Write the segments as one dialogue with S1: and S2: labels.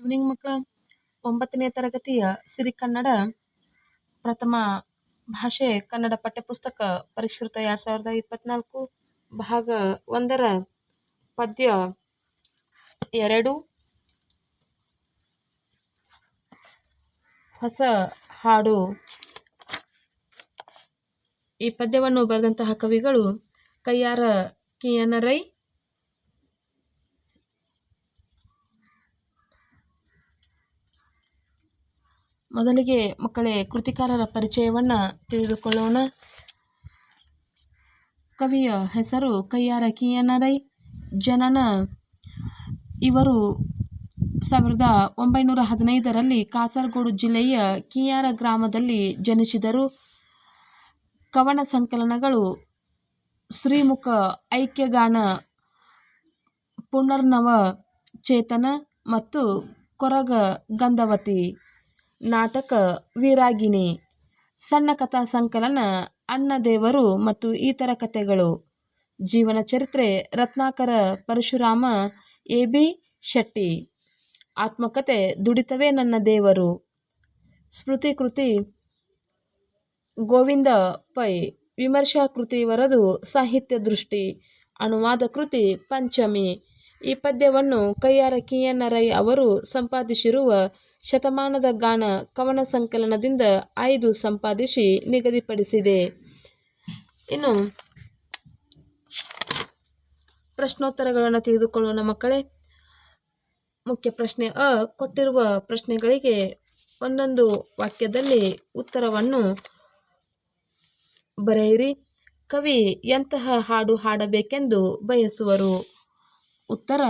S1: Evening ಮಕ್ಕಳ ಒಂಬತ್ತನೇ ತರಗತಿಯ ಸಿರಿ ಕನ್ನಡ ಪ್ರಥಮ ಭಾಷೆ ಕನ್ನಡ ಪಠ್ಯಪುಸ್ತಕ ಪರಿಷ್ಕೃತ ಎರಡು ಸಾವಿರದ ಇಪ್ಪತ್ನಾಲ್ಕು ಭಾಗ ಒಂದರ ಪದ್ಯ ಎರಡು. ಹೊಸ ಹಾಡು. ಈ ಪದ್ಯವನ್ನು ಬರೆದಂತಹ ಕವಿಗಳು ಕಯ್ಯಾರ ಕಿಯನರೈ ಮೊದಲಿಗೆ ಮಕ್ಕಳೇ ಕೃತಿಕಾರರ ಪರಿಚಯವನ್ನು ತಿಳಿದುಕೊಳ್ಳೋಣ. ಕವಿಯ ಹೆಸರು ಕೈಯಾರ ಕಿಯನರೈ. ಜನನ ಇವರು ಸಾವಿರದ ಒಂಬೈನೂರ ಹದಿನೈದರಲ್ಲಿ ಕಾಸರಗೋಡು ಜಿಲ್ಲೆಯ ಕಿಯಾರ ಗ್ರಾಮದಲ್ಲಿ ಜನಿಸಿದರು. ಕವನ ಸಂಕಲನಗಳು ಶ್ರೀಮುಖ ಐಕ್ಯಗಾನ, ಪುನರ್ನವ ಚೇತನ ಮತ್ತು ಕೊರಗ ಗಂಧವತಿ ನಾಟಕ ವೀರಾಗಿನಿ. ಸಣ್ಣ ಕಥಾ ಸಂಕಲನ ಅಣ್ಣದೇವರು ಮತ್ತು ಇತರ ಕಥೆಗಳು. ಜೀವನ ಚರಿತ್ರೆ, ರತ್ನಾಕರ, ಪರಶುರಾಮ ಎ ಬಿ ಶೆಟ್ಟಿ. ಆತ್ಮಕಥೆ, ದುಡಿತವೇ ನನ್ನ ದೇವರು. ಸ್ಮೃತಿ ಕೃತಿ, ಗೋವಿಂದ ಪೈ. ವಿಮರ್ಶಾ ಕೃತಿ ವರದು, ಸಾಹಿತ್ಯ ದೃಷ್ಟಿ. ಅನುವಾದ ಕೃತಿ, ಪಂಚಮಿ. ಈ ಪದ್ಯವನ್ನು ಕೈಯಾರ ಕಿಯನ್ನರೈ ಅವರು ಸಂಪಾದಿಸಿರುವ ಶತಮಾನದ ಗಾನ ಕವನ ಸಂಕಲನದಿಂದ ಐದು ಸಂಪಾದಿಸಿ ನಿಗದಿಪಡಿಸಿದೆ. ಇನ್ನು ಪ್ರಶ್ನೋತ್ತರಗಳನ್ನು ತಿಳಿದುಕೊಳ್ಳೋಣ ಮಕ್ಕಳೇ. ಮುಖ್ಯ ಪ್ರಶ್ನೆ ಅ, ಕೊಟ್ಟಿರುವ ಪ್ರಶ್ನೆಗಳಿಗೆ ಒಂದೊಂದು ವಾಕ್ಯದಲ್ಲಿ ಉತ್ತರವನ್ನು ಬರೆಯಿರಿ. ಕವಿ, ಎಂತಹ ಹಾಡು ಹಾಡಬೇಕೆಂದು ಬಯಸುವರು? ಉತ್ತರ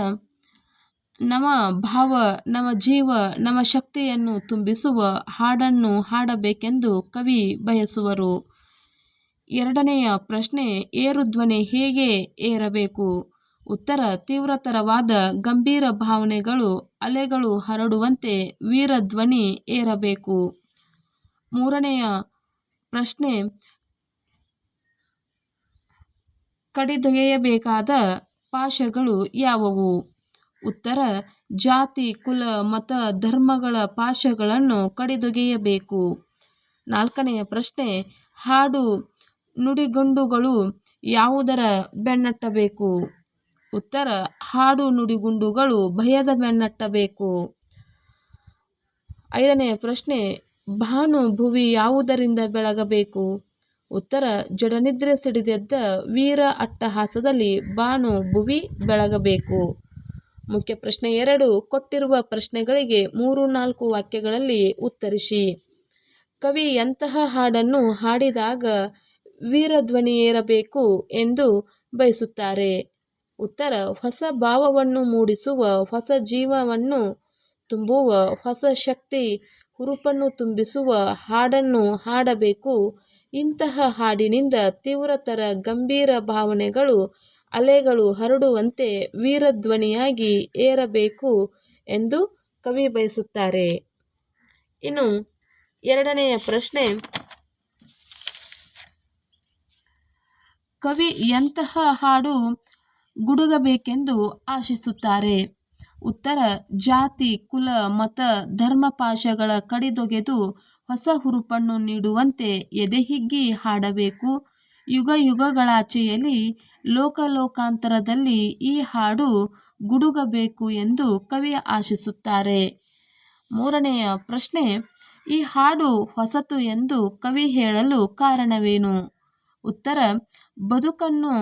S1: ನಮ್ಮ ಭಾವ, ನಮ್ಮ ಜೀವ, ನಮ್ಮ ಶಕ್ತಿಯನ್ನು ತುಂಬಿಸುವ ಹಾಡನ್ನು ಹಾಡಬೇಕೆಂದು ಕವಿ ಬಯಸುವರು. ಎರಡನೆಯ ಪ್ರಶ್ನೆ ಏರುಧ್ವನಿ ಹೇಗೆ ಏರಬೇಕು? ಉತ್ತರ, ತೀವ್ರತರವಾದ ಗಂಭೀರ ಭಾವನೆಗಳು, ಅಲೆಗಳು ಹರಡುವಂತೆ ವೀರಧ್ವನಿ ಏರಬೇಕು. ಮೂರನೆಯ ಪ್ರಶ್ನೆ, ಕಡಿದೊಗೆಯಬೇಕಾದ ಪಾಶಗಳು ಯಾವುವು? ಉತ್ತರ, ಜಾತಿ, ಕುಲ, ಮತ, ಧರ್ಮಗಳ ಪಾಶಗಳನ್ನು ಕಡಿದೊಗೆಯಬೇಕು. ನಾಲ್ಕನೆಯ ಪ್ರಶ್ನೆ, ಹಾಡು ನುಡಿಗುಂಡುಗಳು ಯಾವುದರ ಬೆನ್ನಟ್ಟಬೇಕು? ಉತ್ತರ, ಹಾಡು ನುಡಿಗುಂಡುಗಳು ಭಯದ ಬೆನ್ನಟ್ಟಬೇಕು. ಐದನೆಯ ಪ್ರಶ್ನೆ ಭಾನು ಭುವಿ ಯಾವುದರಿಂದ ಬೆಳಗಬೇಕು? ಉತ್ತರ, ಜಡನಿದ್ರೆ ಸಿಡಿದೆದ್ದ ವೀರ ಅಟ್ಟಹಾಸದಲ್ಲಿ ಭಾನು ಭುವಿ ಬೆಳಗಬೇಕು. ಮುಖ್ಯ ಪ್ರಶ್ನೆ ಎರಡು, ಕೊಟ್ಟಿರುವ ಪ್ರಶ್ನೆಗಳಿಗೆ ಮೂರು, ನಾಲ್ಕು ವಾಕ್ಯಗಳಲ್ಲಿ ಉತ್ತರಿಸಿ. ಕವಿ, ಎಂತಹ ಹಾಡನ್ನು ಹಾಡಿದಾಗ ವೀರಧ್ವನಿಯೇರಬೇಕು ಎಂದು ಬಯಸುತ್ತಾರೆ? ಉತ್ತರ, ಹೊಸ ಭಾವವನ್ನು ಮೂಡಿಸುವ, ಹೊಸ ಜೀವವನ್ನು ತುಂಬುವ, ಹೊಸ ಶಕ್ತಿ, ಹುರುಪನ್ನು ತುಂಬಿಸುವ ಹಾಡನ್ನು ಹಾಡಬೇಕು. ಇಂತಹ ಹಾಡಿನಿಂದ ತೀವ್ರತರ ಗಂಭೀರ ಭಾವನೆಗಳು ಅಲೆಗಳು ಹರಡುವಂತೆ ವೀರಧ್ವನಿಯಾಗಿ ಏರಬೇಕು ಎಂದು ಕವಿ ಬಯಸುತ್ತಾರೆ. ಇನ್ನು ಎರಡನೆಯ ಪ್ರಶ್ನೆ. ಕವಿ ಎಂತಹ ಹಾಡು ಗುಡುಗಬೇಕೆಂದು ಆಶಿಸುತ್ತಾರೆ? ಉತ್ತರ, ಜಾತಿ, ಕುಲ, ಮತ, ಧರ್ಮ ಪಾಶಗಳ ಕಡಿದೊಗೆದು ಹೊಸ ಹುರುಪನ್ನು ನೀಡುವಂತೆ ಎದೆಹಿಗ್ಗಿ ಹಾಡಬೇಕು. ಯುಗ ಯುಗಗಳಾಚೆಯಲ್ಲಿ ಲೋಕಲೋಕಾಂತರದಲ್ಲಿ ಈ ಹಾಡು ಗುಡುಗಬೇಕು ಎಂದು ಕವಿ ಆಶಿಸುತ್ತಾರೆ. ಮೂರನೆಯ ಪ್ರಶ್ನೆ, ಈ ಹಾಡು ಹೊಸತು ಎಂದು ಕವಿ ಹೇಳಲು ಕಾರಣವೇನು? ಉತ್ತರ, ಬದುಕನ್ನು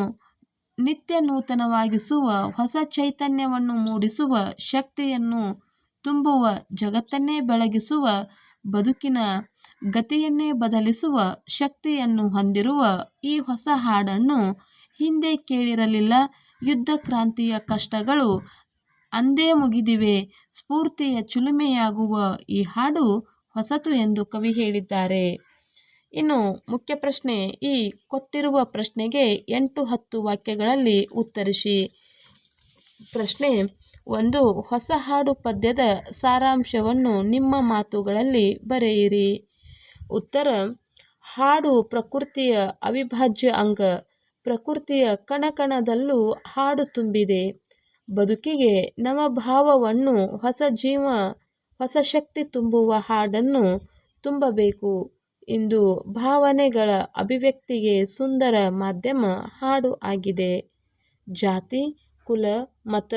S1: ನಿತ್ಯ ನೂತನವಾಗಿಸುವ ಹೊಸ ಚೈತನ್ಯವನ್ನು ಮೂಡಿಸುವ ಶಕ್ತಿಯನ್ನು ತುಂಬುವ ಜಗತ್ತನ್ನೇ ಬೆಳಗಿಸುವ ಬದುಕಿನ ಗತಿಯನ್ನೇ ಬದಲಿಸುವ ಶಕ್ತಿಯನ್ನು ಹೊಂದಿರುವ ಈ ಹೊಸ ಹಾಡನ್ನು ಹಿಂದೆ ಕೇಳಿರಲಿಲ್ಲ. ಯುದ್ಧ ಕ್ರಾಂತಿಯ ಕಷ್ಟಗಳು ಅಂದೇ ಮುಗಿದಿವೆ. ಸ್ಫೂರ್ತಿಯ ಚುಲುಮೆಯಾಗುವ ಈ ಹಾಡು ಹೊಸತು ಎಂದು ಕವಿ ಹೇಳಿದ್ದಾರೆ. ಇನ್ನು ಮುಖ್ಯ ಪ್ರಶ್ನೆ, ಈ ಕೊಟ್ಟಿರುವ ಪ್ರಶ್ನೆಗೆ ಎಂಟು ಹತ್ತು ವಾಕ್ಯಗಳಲ್ಲಿ ಉತ್ತರಿಸಿ. ಪ್ರಶ್ನೆ, ಒಂದು ಹೊಸ ಹಾಡು ಪದ್ಯದ ಸಾರಾಂಶವನ್ನು ನಿಮ್ಮ ಮಾತುಗಳಲ್ಲಿ ಬರೆಯಿರಿ. ಉತ್ತರ, ಹಾಡು ಪ್ರಕೃತಿಯ ಅವಿಭಾಜ್ಯ ಅಂಗ, ಪ್ರಕೃತಿಯ ಕಣಕಣದಲ್ಲೂ ಹಾಡು ತುಂಬಿದೆ. ಬದುಕಿಗೆ ನವಭಾವವನ್ನು ಹೊಸ ಜೀವ, ಹೊಸ ಶಕ್ತಿ ತುಂಬುವ ಹಾಡನ್ನು ತುಂಬಬೇಕು. ಇಂದು ಭಾವನೆಗಳ ಅಭಿವ್ಯಕ್ತಿಗೆ ಸುಂದರ ಮಾಧ್ಯಮ ಹಾಡು ಆಗಿದೆ. ಜಾತಿ, ಕುಲ, ಮತ,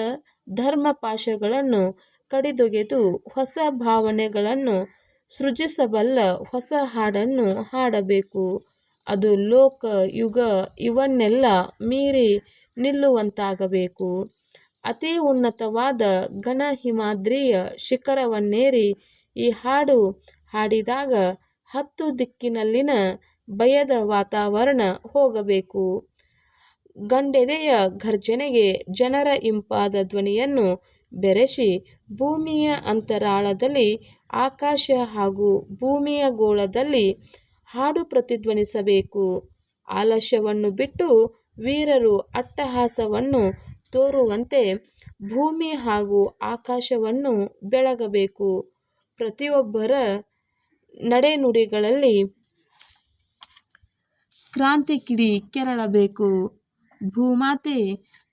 S1: ಧರ್ಮ ಪಾಶಗಳನ್ನು ಕಡಿದೊಗೆದು ಹೊಸ ಭಾವನೆಗಳನ್ನು ಸೃಜಿಸಬಲ್ಲ ಹೊಸ ಹಾಡನ್ನು ಹಾಡಬೇಕು. ಅದು ಲೋಕ, ಯುಗ ಇವನ್ನೆಲ್ಲ ಮೀರಿ ನಿಲ್ಲುವಂತಾಗಬೇಕು. ಅತಿ ಉನ್ನತವಾದ ಘನ ಹಿಮಾದ್ರಿಯ ಶಿಖರವನ್ನೇರಿ ಈ ಹಾಡು ಹಾಡಿದಾಗ ಹತ್ತು ದಿಕ್ಕಿನಲ್ಲಿನ ಭಯದ ವಾತಾವರಣ ಹೋಗಬೇಕು. ಗಂಡೆದೆಯ ಘರ್ಜನೆಗೆ ಜನರ ಇಂಪಾದ ಧ್ವನಿಯನ್ನು ಬೆರೆಸಿ ಭೂಮಿಯ ಅಂತರಾಳದಲ್ಲಿ ಆಕಾಶ ಹಾಗೂ ಭೂಮಿಯ ಗೋಳದಲ್ಲಿ ಹಾಡು ಪ್ರತಿಧ್ವನಿಸಬೇಕು. ಆಲಸ್ಯವನ್ನು ಬಿಟ್ಟು ವೀರರು ಅಟ್ಟಹಾಸವನ್ನು ತೋರುವಂತೆ ಭೂಮಿ ಹಾಗೂ ಆಕಾಶವನ್ನು ಬೆಳಗಬೇಕು. ಪ್ರತಿಯೊಬ್ಬರ ನಡೆನುಡಿಗಳಲ್ಲಿ ಕ್ರಾಂತಿ ಕಿಡಿ ಕೆರಳಬೇಕು. ಭೂಮಾತೆ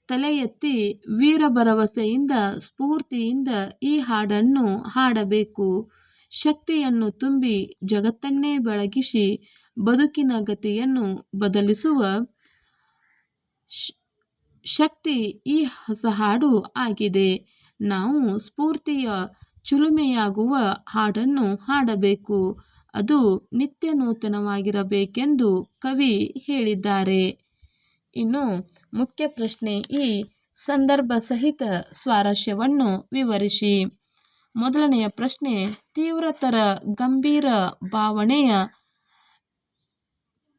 S1: ತಲೆ ಎತ್ತಿ ವೀರ ಭರವಸೆಯಿಂದ, ಸ್ಫೂರ್ತಿಯಿಂದ ಈ ಹಾಡನ್ನು ಹಾಡಬೇಕು. ಶಕ್ತಿಯನ್ನು ತುಂಬಿ ಜಗತ್ತನ್ನೇ ಬೆಳಗಿಸಿ ಬದುಕಿನ ಗತಿಯನ್ನು ಬದಲಿಸುವ ಶಕ್ತಿ ಈ ಹೊಸ ಹಾಡು ಆಗಿದೆ. ನಾವು ಸ್ಫೂರ್ತಿಯ ಚುಲುಮೆಯಾಗುವ ಹಾಡನ್ನು ಹಾಡಬೇಕು. ಅದು ನಿತ್ಯ ನೂತನವಾಗಿರಬೇಕೆಂದು ಕವಿ ಹೇಳಿದ್ದಾರೆ. ಇನ್ನು ಮುಖ್ಯ ಪ್ರಶ್ನೆ ಈ ಸಂದರ್ಭ ಸಹಿತ ಸ್ವಾರಸ್ಯವನ್ನು ವಿವರಿಸಿ. ಮೊದಲನೆಯ ಪ್ರಶ್ನೆ, ತೀವ್ರತರ ಗಂಭೀರ ಭಾವನೆಯ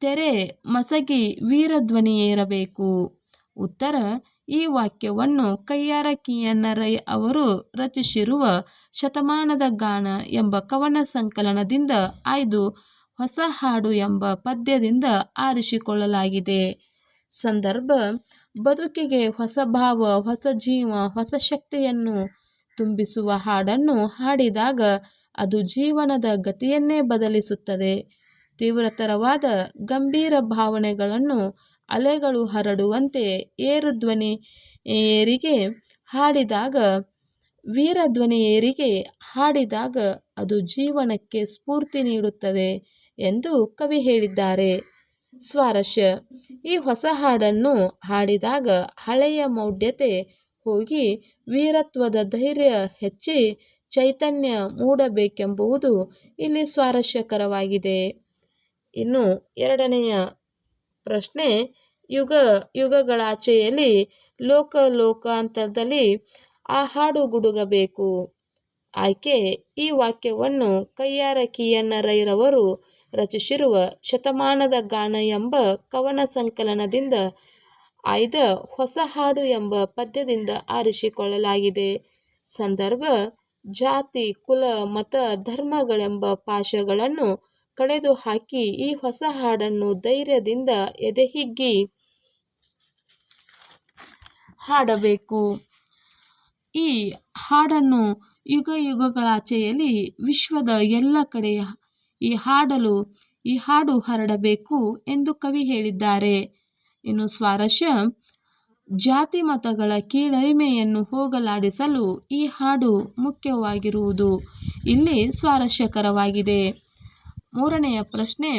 S1: ತೆರೆ ಮಸಗಿ ವೀರಧ್ವನಿಯೇರಬೇಕು. ಉತ್ತರ, ಈ ವಾಕ್ಯವನ್ನು ಕಯ್ಯಾರ ಕಿಯನ್ನರೈ ಅವರು ರಚಿಸಿರುವ ಶತಮಾನದ ಗಾನ ಎಂಬ ಕವನ ಸಂಕಲನದಿಂದ ಆಯ್ದು ಹೊಸ ಹಾಡು ಎಂಬ ಪದ್ಯದಿಂದ ಆರಿಸಿಕೊಳ್ಳಲಾಗಿದೆ. ಸಂದರ್ಭ ಬದುಕಿಗೆ ಹೊಸ ಭಾವ, ಹೊಸ ಜೀವ, ಹೊಸ ಶಕ್ತಿಯನ್ನು ತುಂಬಿಸುವ ಹಾಡನ್ನು ಹಾಡಿದಾಗ ಅದು ಜೀವನದ ಗತಿಯನ್ನೇ ಬದಲಿಸುತ್ತದೆ. ತೀವ್ರತರವಾದ ಗಂಭೀರ ಭಾವನೆಗಳನ್ನು ಅಲೆಗಳು ಹರಡುವಂತೆ ಏರು ಧ್ವನಿಯರಿಗೆ ಹಾಡಿದಾಗ ವೀರ ಧ್ವನಿಯರಿಗೆ ಹಾಡಿದಾಗ ಅದು ಜೀವನಕ್ಕೆ ಸ್ಫೂರ್ತಿ ನೀಡುತ್ತದೆ ಎಂದು ಕವಿ ಹೇಳಿದ್ದಾರೆ. ಸ್ವಾರಸ್ಯ. ಈ ಹೊಸ ಹಾಡನ್ನು ಹಾಡಿದಾಗ ಹಳೆಯ ಮೌಢ್ಯತೆ ಹೋಗಿ ವೀರತ್ವದ ಧೈರ್ಯ ಹೆಚ್ಚಿ ಚೈತನ್ಯ ಮೂಡಬೇಕೆಂಬುವುದು ಇಲ್ಲಿ ಸ್ವಾರಸ್ಯಕರವಾಗಿದೆ. ಇನ್ನು ಎರಡನೆಯ ಪ್ರಶ್ನೆ, ಯುಗ, ಯುಗಗಳಾಚೆಯಲ್ಲಿ ಲೋಕ, ಲೋಕಾಂತರದಲ್ಲಿ ಆ ಹಾಡು ಗುಡುಗಬೇಕು. ಆಯ್ಕೆ ಈ ವಾಕ್ಯವನ್ನು ಕಯ್ಯಾರ ಕಿಯಣ್ಣ ರೈರವರು ರಚಿಸಿರುವ ಶತಮಾನದ ಗಾನ ಎಂಬ ಕವನ ಸಂಕಲನದಿಂದ ಆಯ್ದ ಹೊಸ ಹಾಡು ಎಂಬ ಪದ್ಯದಿಂದ ಆರಿಸಿಕೊಳ್ಳಲಾಗಿದೆ. ಸಂದರ್ಭ, ಜಾತಿ, ಕುಲ, ಮತ, ಧರ್ಮಗಳೆಂಬ ಪಾಶಗಳನ್ನು ಕಳೆದು ಹಾಕಿ ಈ ಹೊಸ ಹಾಡನ್ನು ಧೈರ್ಯದಿಂದ ಎದೆಹಿಗ್ಗಿ ಹಾಡಬೇಕು. ಈ ಹಾಡನ್ನು ಯುಗ ಯುಗಗಳಾಚೆಯಲ್ಲಿ ವಿಶ್ವದ ಎಲ್ಲ ಕಡೆ ಈ ಹಾಡಲು ಈ ಹಾಡು ಹರಡಬೇಕು ಎಂದು ಕವಿ ಹೇಳಿದ್ದಾರೆ. ಇನ್ನು ಸ್ವಾರಸ್ಯ, ಜಾತಿ ಮತಗಳ ಕೀಳರಿಮೆಯನ್ನು ಹೋಗಲಾಡಿಸಲು ಈ ಹಾಡು ಮುಖ್ಯವಾಗಿರುವುದು ಇಲ್ಲಿ ಸ್ವಾರಸ್ಯಕರವಾಗಿದೆ. ಮೂರನೆಯ ಪ್ರಶ್ನೆ,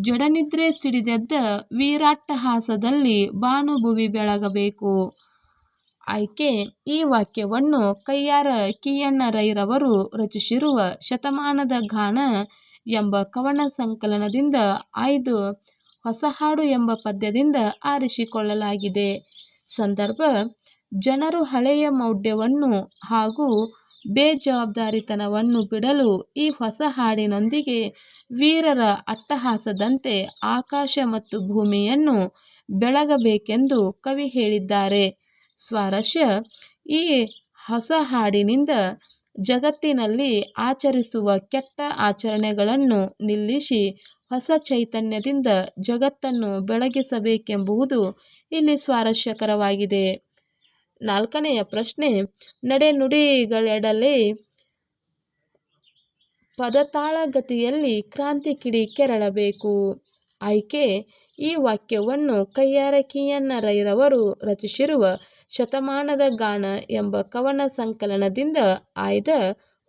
S1: ಜಡನಿದ್ರೆ ಸಿಡಿದೆದ್ದ ವೀರಾಟ್ಟಹಾಸದಲ್ಲಿ ಬಾನುಭುವಿ ಬೆಳಗಬೇಕು. ಆಯ್ಕೆ, ಈ ವಾಕ್ಯವನ್ನು ಕೈಯಾರ ಕಿಯಣ್ಣ ರೈರವರು ರಚಿಸಿರುವ ಶತಮಾನದ ಗಾನ ಎಂಬ ಕವನ ಸಂಕಲನದಿಂದ ಆಯ್ದು ಹೊಸ ಹಾಡು ಎಂಬ ಪದ್ಯದಿಂದ ಆರಿಸಿಕೊಳ್ಳಲಾಗಿದೆ. ಸಂದರ್ಭ, ಜನರು ಹಳೆಯ ಮೌಢ್ಯವನ್ನು ಹಾಗೂ ಬೇಜವಾಬ್ದಾರಿತನವನ್ನು ಬಿಡಲು ಈ ಹೊಸ ಹಾಡಿನೊಂದಿಗೆ ವೀರರ ಅಟ್ಟಹಾಸದಂತೆ ಆಕಾಶ ಮತ್ತು ಭೂಮಿಯನ್ನು ಬೆಳಗಬೇಕೆಂದು ಕವಿ ಹೇಳಿದ್ದಾರೆ. ಸ್ವಾರಸ್ಯ, ಈ ಹೊಸ ಹಾಡಿನಿಂದ ಜಗತ್ತಿನಲ್ಲಿ ಆಚರಿಸುವ ಕೆಟ್ಟ ಆಚರಣೆಗಳನ್ನು ನಿಲ್ಲಿಸಿ ಹೊಸ ಚೈತನ್ಯದಿಂದ ಜಗತ್ತನ್ನು ಬೆಳಗಿಸಬೇಕೆಂಬುವುದು ಇಲ್ಲಿ ಸ್ವಾರಸ್ಯಕರವಾಗಿದೆ. ನಾಲ್ಕನೆಯ ಪ್ರಶ್ನೆ, ನಡೆನುಡಿಗಳೆಡಲೆ ಪದತಾಳಗತಿಯಲ್ಲಿ ಕ್ರಾಂತಿ ಕಿಡಿ ಕೆರಳಬೇಕು. ಆಯ್ಕೆ ಈ ವಾಕ್ಯವನ್ನು ಕೈಯಾರಕಿಯನ್ನರೈರವರು ರಚಿಸಿರುವ ಶತಮಾನದ ಗಾಣ ಎಂಬ ಕವನ ಸಂಕಲನದಿಂದ ಆಯ್ದ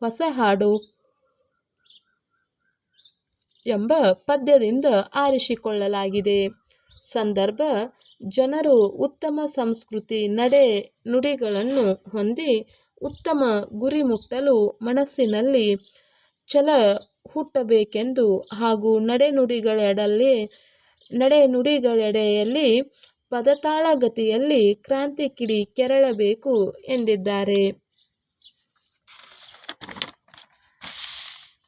S1: ಹೊಸ ಹಾಡು ಎಂಬ ಪದ್ಯದಿಂದ ಆರಿಸಿಕೊಳ್ಳಲಾಗಿದೆ. ಸಂದರ್ಭ, ಜನರು ಉತ್ತಮ ಸಂಸ್ಕೃತಿ ನಡೆ ನುಡಿಗಳನ್ನು ಹೊಂದಿ ಉತ್ತಮ ಗುರಿ ಮುಟ್ಟಲು ಮನಸ್ಸಿನಲ್ಲಿ ಛಲ ಹುಟ್ಟಬೇಕೆಂದು ಹಾಗೂ ನಡೆನುಡಿಗಳೆಡೆಯಲ್ಲಿ ಪದತಾಳ ಪದತಾಳಗತಿಯಲ್ಲಿ ಕ್ರಾಂತಿ ಕಿಡಿ ಕೆರಳಬೇಕು ಎಂದಿದ್ದಾರೆ.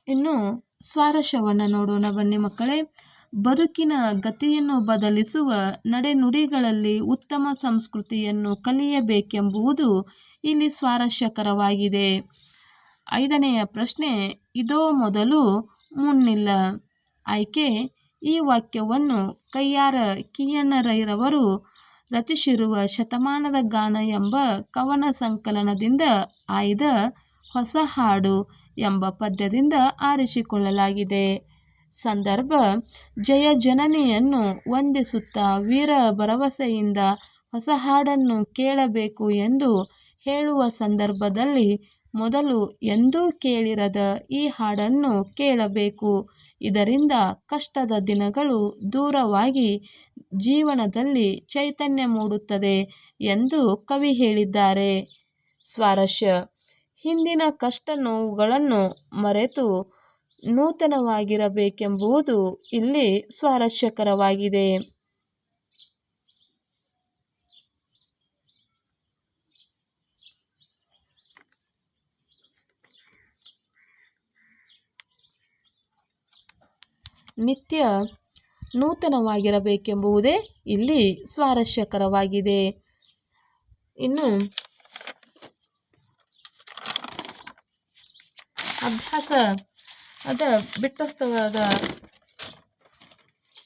S1: ಇನ್ನು ಸ್ವಾರಸ್ಯವನ್ನು ನೋಡೋಣ ಬನ್ನಿ ಮಕ್ಕಳೇ. ಬದುಕಿನ ಗತಿಯನ್ನು ಬದಲಿಸುವ ನಡೆನುಡಿಗಳಲ್ಲಿ ಉತ್ತಮ ಸಂಸ್ಕೃತಿಯನ್ನು ಕಲಿಯಬೇಕೆಂಬುದು ಇಲ್ಲಿ ಸ್ವಾರಸ್ಯಕರವಾಗಿದೆ. ಐದನೆಯ ಪ್ರಶ್ನೆ, ಇದೋ ಮೊದಲು ಮುನ್ನಿಲ್ಲ. ಆಯ್ಕೆ ಈ ವಾಕ್ಯವನ್ನು ಕೈಯಾರ ಕಿಯನರೈರವರು ರಚಿಸಿರುವ ಶತಮಾನದ ಗಾನ ಎಂಬ ಕವನ ಸಂಕಲನದಿಂದ ಆಯ್ದ ಹೊಸ ಹಾಡು ಎಂಬ ಪದ್ಯದಿಂದ ಆರಿಸಿಕೊಳ್ಳಲಾಗಿದೆ. ಸಂದರ್ಭ, ಜಯ ಜನನಿಯನ್ನು ವಂದಿಸುತ್ತಾ ವೀರ ಭರವಸೆಯಿಂದ ಹೊಸ ಹಾಡನ್ನು ಕೇಳಬೇಕು ಎಂದು ಹೇಳುವ ಸಂದರ್ಭದಲ್ಲಿ ಮೊದಲು ಎಂದೂ ಕೇಳಿರದ ಈ ಹಾಡನ್ನು ಕೇಳಬೇಕು. ಇದರಿಂದ ಕಷ್ಟದ ದಿನಗಳು ದೂರವಾಗಿ ಜೀವನದಲ್ಲಿ ಚೈತನ್ಯ ಮೂಡುತ್ತದೆ ಎಂದು ಕವಿ ಹೇಳಿದ್ದಾರೆ. ಸ್ವಾರಸ್ಯ. ಹಿಂದಿನ ಕಷ್ಟ ನೋವುಗಳನ್ನು ಮರೆತು ನೂತನವಾಗಿರಬೇಕೆಂಬುವುದು ಇಲ್ಲಿ ಸ್ವಾರಸ್ಯಕರವಾಗಿದೆ. ನಿತ್ಯ ನೂತನವಾಗಿರಬೇಕೆಂಬುವುದೇ ಇಲ್ಲಿ ಸ್ವಾರಸ್ಯಕರವಾಗಿದೆ. ಇನ್ನು ಅಭ್ಯಾಸ ಅದ ಬಿಟ್ಟಸ್ತವಾದ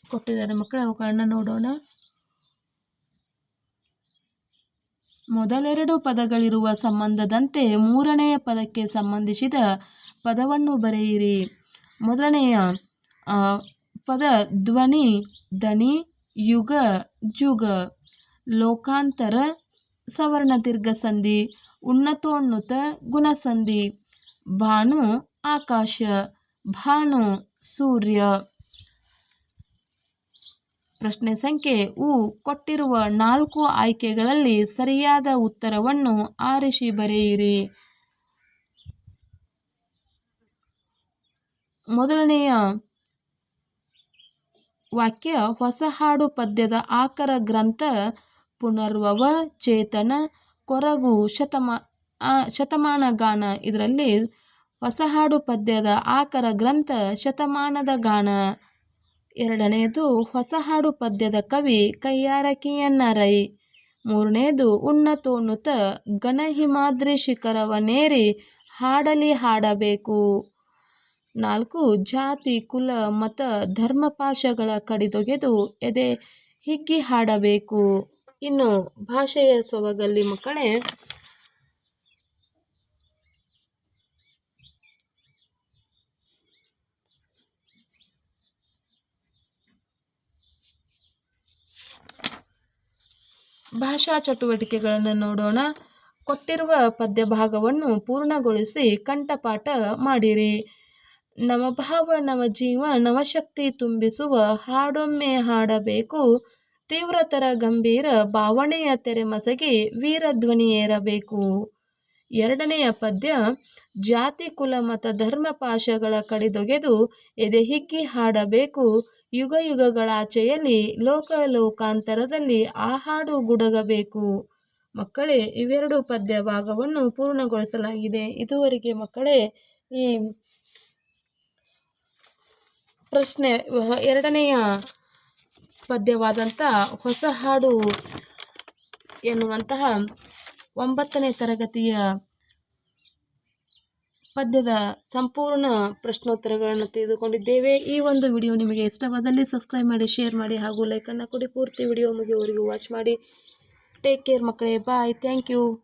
S1: ಕೊಟ್ಟಿದ್ದಾರೆ ಮಕ್ಕಳ ಅವುಗಳನ್ನ ನೋಡೋಣ. ಮೊದಲೆರಡು ಪದಗಳಿರುವ ಸಂಬಂಧದಂತೆ ಮೂರನೆಯ ಪದಕ್ಕೆ ಸಂಬಂಧಿಸಿದ ಪದವನ್ನು ಬರೆಯಿರಿ. ಮೊದಲನೆಯ ಪದ ಧ್ವನಿ ದನಿ ಯುಗ, ಜುಗ, ಲೋಕಾಂತರ ಸವರ್ಣ ದೀರ್ಘ ಸಂಧಿ, ಉನ್ನತೋನ್ನತ ಗುಣಸಂಧಿ, ಭಾನು, ಆಕಾಶ, ಭಾನು, ಸೂರ್ಯ. ಪ್ರಶ್ನೆ ಸಂಖ್ಯೆ ಉ, ಕೊಟ್ಟಿರುವ ನಾಲ್ಕು ಆಯ್ಕೆಗಳಲ್ಲಿ ಸರಿಯಾದ ಉತ್ತರವನ್ನು ಆರಿಸಿ ಬರೆಯಿರಿ. ಮೊದಲನೆಯ ವಾಕ್ಯ ಹೊಸ ಹಾಡು ಪದ್ಯದ ಆಕರ ಗ್ರಂಥ ಪುನರ್ವವ ಚೇತನ ಕೊರಗು ಶತಮಾ ಶತಮಾನ ಗಾನ ಇದರಲ್ಲಿ ಹೊಸ ಹಾಡು ಪದ್ಯದ ಆಕರ ಗ್ರಂಥ ಶತಮಾನದ ಗಾನ ಎರಡನೆಯದು ಹೊಸ ಹಾಡು ಪದ್ಯದ ಕವಿ ಕೈಯಾರಕಿಯನ್ನರೈ ಮೂರನೆಯದು ಉನ್ನತೋನ್ನತ ಘನಹಿಮಾದ್ರಿ ಶಿಖರವನೇರಿ ಹಾಡಲಿ ಹಾಡಬೇಕು. ನಾಲ್ಕು, ಜಾತಿ, ಕುಲ, ಮತ ಧರ್ಮಪಾಶಗಳ ಕಡಿದೊಗೆದು ಎದೆ ಹಿಗ್ಗಿ ಹಾಡಬೇಕು. ಇನ್ನು ಭಾಷೆಯ ಸೊಬಗಲ್ಲಿ ಮಕ್ಕಳೇ, ಭಾಷಾ ಚಟುವಟಿಕೆಗಳನ್ನು ನೋಡೋಣ. ಕೊಟ್ಟಿರುವ ಪದ್ಯ ಭಾಗವನ್ನು ಪೂರ್ಣಗೊಳಿಸಿ ಕಂಠಪಾಠ ಮಾಡಿರಿ. ನವಭಾವ ನವಜೀವ ನವಶಕ್ತಿ ತುಂಬಿಸುವ, ಹಾಡೊಮ್ಮೆ ಹಾಡಬೇಕು. ತೀವ್ರತರ ಗಂಭೀರ ಭಾವನೆಯ ತೆರೆಮಸಗಿ ವೀರಧ್ವನಿಯೇರಬೇಕು. ಎರಡನೆಯ ಪದ್ಯ, ಜಾತಿ, ಕುಲ, ಮತ, ಧರ್ಮ, ಪಾಶಗಳ ಕಡಿದೊಗೆದು ಎದೆ ಹಿಗ್ಗಿ ಹಾಡಬೇಕು. ಯುಗ ಯುಗಗಳಾಚೆಯಲ್ಲಿ ಲೋಕ ಲೋಕಾಂತರದಲ್ಲಿ ಆ ಹಾಡು ಗುಡಗಬೇಕು. ಮಕ್ಕಳೇ, ಇವೆರಡು ಪದ್ಯ ಭಾಗವನ್ನು ಪೂರ್ಣಗೊಳಿಸಲಾಗಿದೆ. ಇದುವರೆಗೆ ಮಕ್ಕಳೇ, ಈ ಪ್ರಶ್ನೆ ಎರಡನೆಯ ಪದ್ಯವಾದಂಥ ಹೊಸ ಹಾಡು ಎನ್ನುವಂತಹ ಒಂಬತ್ತನೇ ತರಗತಿಯ ಪದ್ಯದ ಸಂಪೂರ್ಣ ಪ್ರಶ್ನೋತ್ತರಗಳನ್ನು ತೆಗೆದುಕೊಂಡಿದ್ದೇವೆ ಈ ಒಂದು ವಿಡಿಯೋ ನಿಮಗೆ ಇಷ್ಟವಾದಲ್ಲಿ ಸಬ್ಸ್ಕ್ರೈಬ್ ಮಾಡಿ, ಶೇರ್ ಮಾಡಿ ಹಾಗೂ ಲೈಕನ್ನು ಕೊಡಿ. ಪೂರ್ತಿ ವಿಡಿಯೋ ಮುಗಿಯುವವರೆಗೂ ವಾಚ್ ಮಾಡಿ. ಟೇಕ್ ಕೇರ್ ಮಕ್ಕಳೇ. Bye thank you